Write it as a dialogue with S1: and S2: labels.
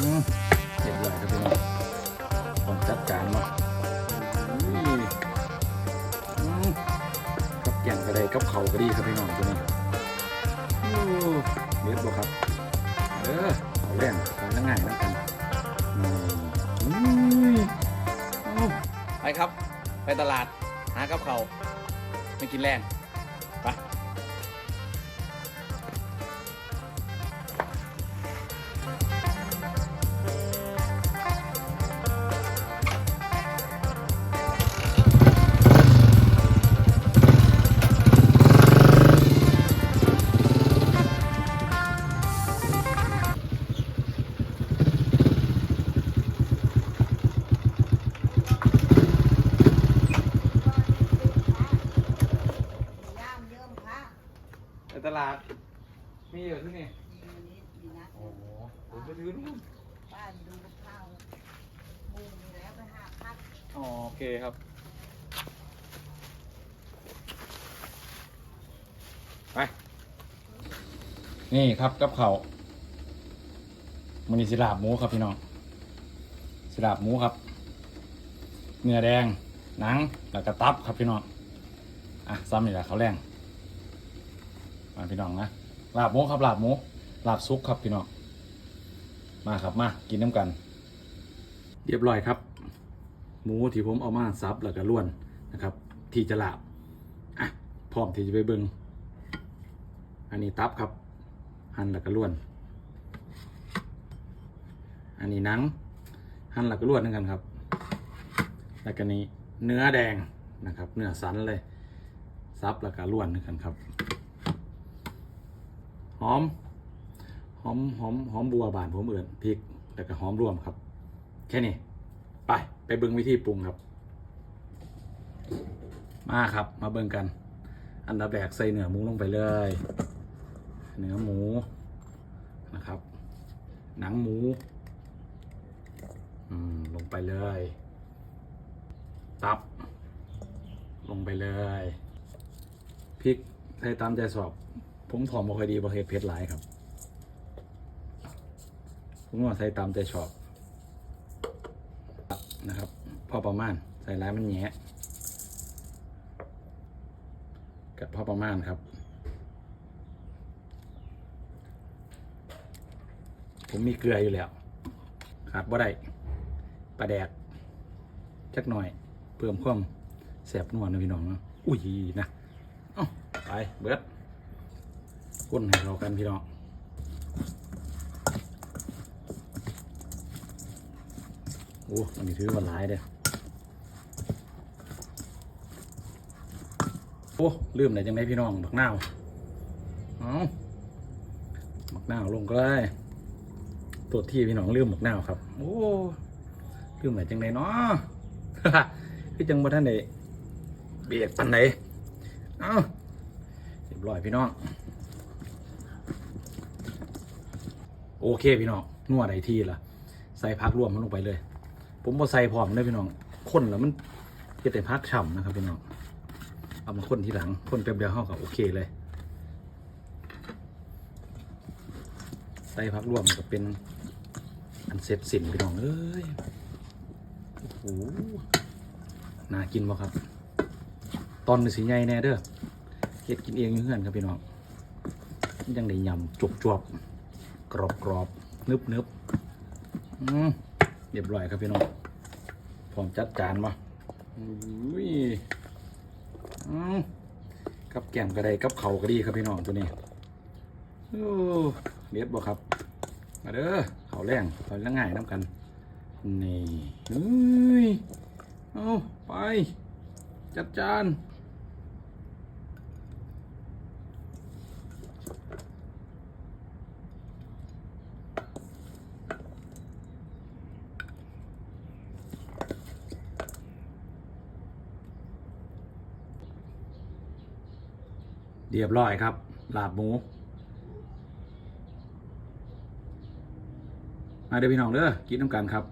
S1: เรียบร้อยครับพี่น้องต้องจัดการเนาะอุ้ยอืมกับแกงก็ได้กับเขาก็ดีครับพี่น้องตัวนี้โอ้เรียบร้อยครับเออเอาแรงทำง่ายๆนะกันนี่อุ้ยเอ้า
S2: ไปครับ ไปตลาดหากับเขาไม่กินแรงไป ไปตลาดมีอยู่ที่นี่
S3: มีนิดมีนะ
S2: โอ้โหผมไปซื้อนู่น
S3: บ้านดูกับข้าวมุงมีแล้วไปหาพัก
S2: อ๋อโอเคครับไป
S1: นี่ครับกับเขาวมันนี่สิลาบหมูครับพี่น้องสิลาบหมูครับ เนื้อแดงหนังแล้วก็ตับครับพี่น้องอะซ้ำนี่แหละเขาวแรง มาพี่น้องนะลาบหมูครับลาบหมูลาบซุกครับพี่น้องมาครับมากินน้ำกัน เรียบร้อยครับ หมูที่ผมเอามาซับแล้วก็ล้วนนะครับ ที่จะลาบอะพร้อมที่จะไปเบิงอันนี้ตับครับ หั่นแล้วก็ล้วน อันนี้หนัง หั่นแล้วก็ล้วนเหมือนกันครับ แล้วก็นี้เนื้อแดงนะครับ เนื้อสันเลยซับแล้วก็ล้วนเหมือนกันครับ หอม หอมหอมหอมบัวบานผมเอื่นพริกแล้วก็หอมรวมครับ แค่นี้ไปไปเบิ่งวิธีปรุงครับ มาครับมาเบิ่งกัน อันดับแรกใส่เนื้อหมูลงไปเลย เนื้อหมูนะครับ หนังหมูอืมลงไปเลย ตับ ลงไปเลยพริกใส่ตามใจสอบ ผมถอมบ่ค่อยดีประเภทเผ็ดหลายครับ ผมว่าใส่ตามใจชอบนะครับ พอประมาณ ใส่ร้ายมันแ nhẹ กับพอประมาณครับ ผมมีเกลืออยู่แล้วขาดบ่ได้ปลาแดกจักหน่อย เพิ่มความแสบนวลนะพี่น้องเนาะอุ้ยนะ เอ้าไปเบิด ก้นให้เรากันพี่น้องโอ้มันนี้ถือว่าหลายเด้อโอ้ลืมไหนจังไดพี่น้องบักนาวเอาบักนาวลงก็ได้ตัวที่พี่น้องลืมบักนาวครับ โอ้ลืมไหนจังไดเนาะพี่จังบ่ท่านได้เบียดปันไหนเอาเรียบร้อยพี่น้อง โอเคพี่น้องนัวได้ที่ละใส่พักรวมมันลงไปเลย ผมบ่ใส่พร้อมเลยพี่น้องคนแล้วมันเฮ็ดแต่พักฉ่ำนะครับพี่น้องเอามาคนทีหลังคนแป๊บเดียวเข้ากับโอเคเลย ใส่พักรวมก็เป็นอันเสร็จสิ้นพี่น้องเอ้ยโอ้โหน่ากินบ่ครับ ตอนนี้สีใหญ่แน่เด้อเฮ็ดกินเองอยู่เพื่อนครับพี่น้องยังได้ยำจบจวบ กรอบกรอบนึบนึบๆอืมเรียบร้อยครับพี่น้องพร้อมจัดจานมาอุ้ยอืมกับแกงก็ได้กับเขาวก็ดีครับพี่น้องตัวนี้โอ้เรียบบ่ครับมาเด้อเขาแรงเขาวง่ายน้ำกัน นี่เฮ้ยเอาไป จัดจาน เรียบร้อยครับลาบหมูมาเด้อพี่น้องเด้อกินน้ำกันครับ